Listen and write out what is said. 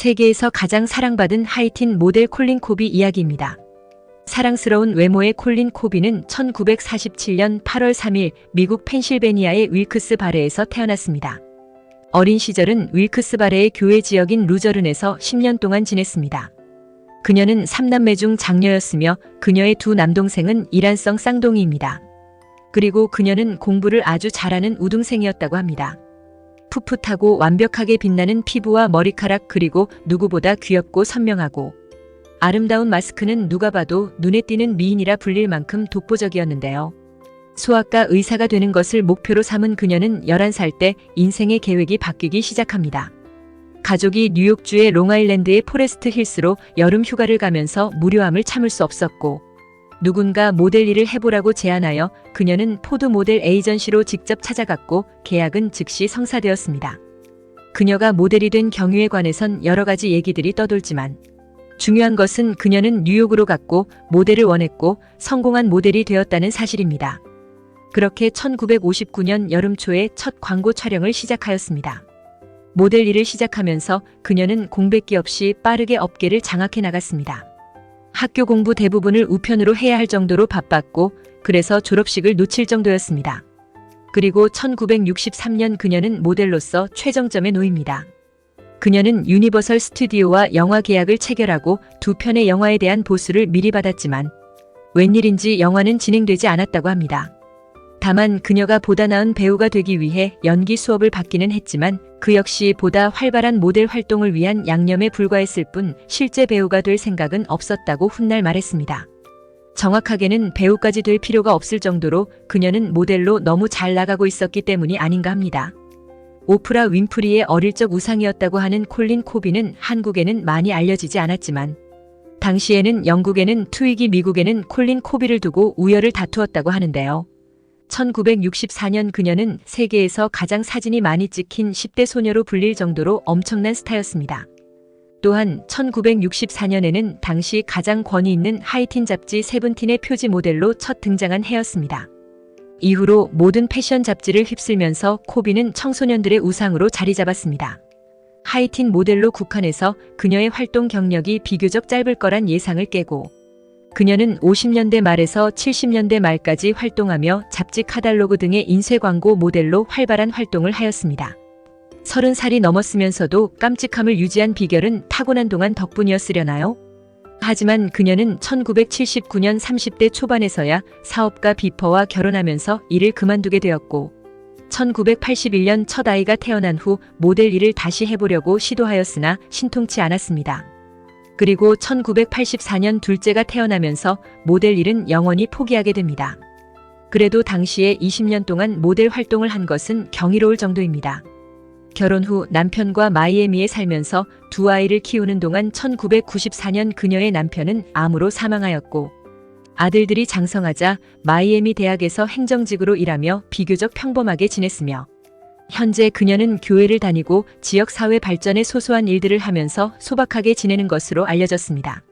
세계에서 가장 사랑받은 하이틴 모델 콜린 코비 이야기입니다. 사랑스러운 외모의 콜린 코비는 1947년 8월 3일 미국 펜실베니아의 윌크스 바레에서 태어났습니다. 어린 시절은 윌크스 바레의 교회 지역인 루저른에서 10년 동안 지냈습니다. 그녀는 3남매 중 장녀였으며 그녀의 두 남동생은 이란성 쌍둥이입니다. 그리고 그녀는 공부를 아주 잘하는 우등생이었다고 합니다. 풋풋하고 완벽하게 빛나는 피부와 머리카락 그리고 누구보다 귀엽고 선명하고 아름다운 마스크는 누가 봐도 눈에 띄는 미인이라 불릴 만큼 독보적이었는데요. 소아과 의사가 되는 것을 목표로 삼은 그녀는 11살 때 인생의 계획이 바뀌기 시작합니다. 가족이 뉴욕주의 롱아일랜드의 포레스트 힐스로 여름 휴가를 가면서 무료함을 참을 수 없었고 누군가 모델 일을 해보라고 제안하여 그녀는 포드 모델 에이전시로 직접 찾아갔고 계약은 즉시 성사되었습니다. 그녀가 모델이 된 경유에 관해선 여러 가지 얘기들이 떠돌지만 중요한 것은 그녀는 뉴욕으로 갔고 모델을 원했고 성공한 모델이 되었다는 사실입니다. 그렇게 1959년 여름 초에 첫 광고 촬영을 시작하였습니다. 모델 일을 시작하면서 그녀는 공백기 없이 빠르게 업계를 장악해 나갔습니다. 학교 공부 대부분을 우편으로 해야 할 정도로 바빴고 그래서 졸업식을 놓칠 정도였습니다. 그리고 1963년 그녀는 모델로서 최정점에 놓입니다. 그녀는 유니버설 스튜디오와 영화 계약을 체결하고 두 편의 영화에 대한 보수를 미리 받았지만 웬일인지 영화는 진행되지 않았다고 합니다. 다만 그녀가 보다 나은 배우가 되기 위해 연기 수업을 받기는 했지만 그 역시 보다 활발한 모델 활동을 위한 양념에 불과했을 뿐 실제 배우가 될 생각은 없었다고 훗날 말했습니다. 정확하게는 배우까지 될 필요가 없을 정도로 그녀는 모델로 너무 잘 나가고 있었기 때문이 아닌가 합니다. 오프라 윈프리의 어릴 적 우상이었다고 하는 콜린 코비는 한국에는 많이 알려지지 않았지만 당시에는 영국에는 트윅이 미국에는 콜린 코비를 두고 우열을 다투었다고 하는데요. 1964년 그녀는 세계에서 가장 사진이 많이 찍힌 10대 소녀로 불릴 정도로 엄청난 스타였습니다. 또한 1964년에는 당시 가장 권위 있는 하이틴 잡지 세븐틴의 표지 모델로 첫 등장한 해였습니다. 이후로 모든 패션 잡지를 휩쓸면서 코비는 청소년들의 우상으로 자리 잡았습니다. 하이틴 모델로 국한해서 그녀의 활동 경력이 비교적 짧을 거란 예상을 깨고 그녀는 50년대 말에서 70년대 말까지 활동하며 잡지 카달로그 등의 인쇄 광고 모델로 활발한 활동을 하였습니다. 30살이 넘었으면서도 깜찍함을 유지한 비결은 타고난 동안 덕분이었으려나요? 하지만 그녀는 1979년 30대 초반에서야 사업가 비퍼와 결혼하면서 일을 그만두게 되었고 1981년 첫 아이가 태어난 후 모델 일을 다시 해보려고 시도하였으나 신통치 않았습니다. 그리고 1984년 둘째가 태어나면서 모델 일은 영원히 포기하게 됩니다. 그래도 당시에 20년 동안 모델 활동을 한 것은 경이로울 정도입니다. 결혼 후 남편과 마이애미에 살면서 두 아이를 키우는 동안 1994년 그녀의 남편은 암으로 사망하였고 아들들이 장성하자 마이애미 대학에서 행정직으로 일하며 비교적 평범하게 지냈으며 현재 그녀는 교회를 다니고 지역 사회 발전에 소소한 일들을 하면서 소박하게 지내는 것으로 알려졌습니다.